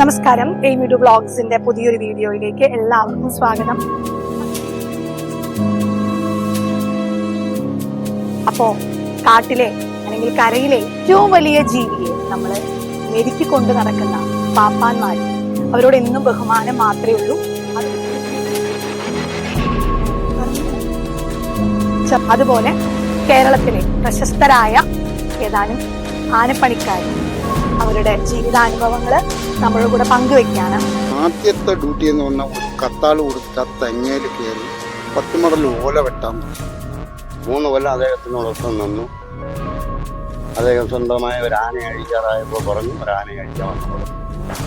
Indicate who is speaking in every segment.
Speaker 1: നമസ്കാരം. A video ബ്ലോഗ്സിന്റെ പുതിയൊരു വീഡിയോയിലേക്ക് എല്ലാവർക്കും സ്വാഗതം. അപ്പോ കാട്ടിലെ അല്ലെങ്കിൽ കരയിലെ ഏറ്റവും വലിയ ജീവിയെ നമ്മൾ മെരുക്കിക്കൊണ്ട് നടക്കുന്ന പാപ്പാന്മാർ അവരോട് എന്നും ബഹുമാനം മാത്രമേ ഉള്ളൂ. അതുപോലെ കേരളത്തിലെ പ്രശസ്തരായ ഏതാനും ആനപ്പണിക്കാർ അവരുടെ ജീവിതാനുഭവങ്ങൾ നമ്മളുടെ കൂടെ പങ്കുവെക്കാണ്.
Speaker 2: ആദ്യത്തെ ഡ്യൂട്ടി എന്ന് പറഞ്ഞാൽ ഒരു കത്താൾ കൊടുത്ത തെങ്ങയിൽ കയറി പത്ത് മുതൽ ഓല വെട്ടാൻ മൂന്ന് കൊല്ലം അദ്ദേഹത്തിനോടൊപ്പം നിന്നു. അദ്ദേഹം സ്വന്തമായ ഒരു ആന അഴിക്കാറായപ്പോൾ പറഞ്ഞു ഒരു ആന അഴിക്കാൻ വന്നപ്പോൾ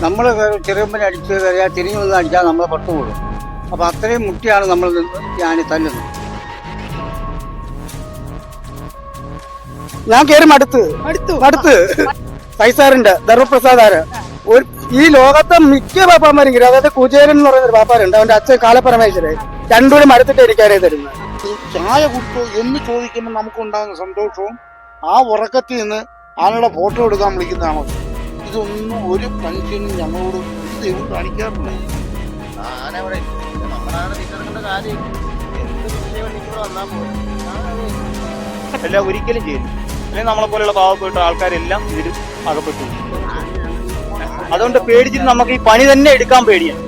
Speaker 2: നമ്മൾ ചെറുമ്പനെ അടിച്ച് കയറിയാൽ തിരിഞ്ഞു വന്ന് അടിച്ചാൽ നമ്മളെ പെട്ടുപോകും പോകും അപ്പോൾ അത്രയും മുട്ടിയാണ് നമ്മൾ ആന തല്ലുന്നത്. ഞാൻ കേറി മടുത്ത്. മടുത്ത്. സൈസാറിന്റെ ധർമ്മപ്രസാദ് ആര് ഒരു ഈ ലോകത്തെ മിക്ക പാപ്പാമാരും കയറി അതായത് കുചേരൻ എന്ന് പറയുന്ന ഒരു പാപ്പാരുണ്ട് അവന്റെ അച്ഛൻ കാലപരമേശ്വരൻ രണ്ടുപേരും മടുത്തിട്ട് ഇരിക്കാനേ തരുന്നത് ചായ കുടിച്ചോ എന്ന് ചോദിക്കുമ്പോൾ നമുക്ക് ഉണ്ടാകുന്ന സന്തോഷവും ആ ഉറക്കത്തിൽ നിന്ന് ആളുടെ ഫോട്ടോ എടുക്കാൻ വിളിക്കുന്നതാണോ. ഇതൊന്നും ഒരു മനുഷ്യനും ഞങ്ങളോട് ദൈവം കാണിക്കാറില്ല.
Speaker 3: അല്ല ഒരിക്കലും ചെയ്യില്ല. അല്ലെങ്കിൽ നമ്മളെ പോലെയുള്ള പാവപ്പെട്ട ആൾക്കാരെല്ലാം ഇതിൽ അകപ്പെട്ടു അതുകൊണ്ട് പേടിച്ചിട്ട് നമുക്ക് ഈ പണി തന്നെ എടുക്കാൻ പേടിയാണ്.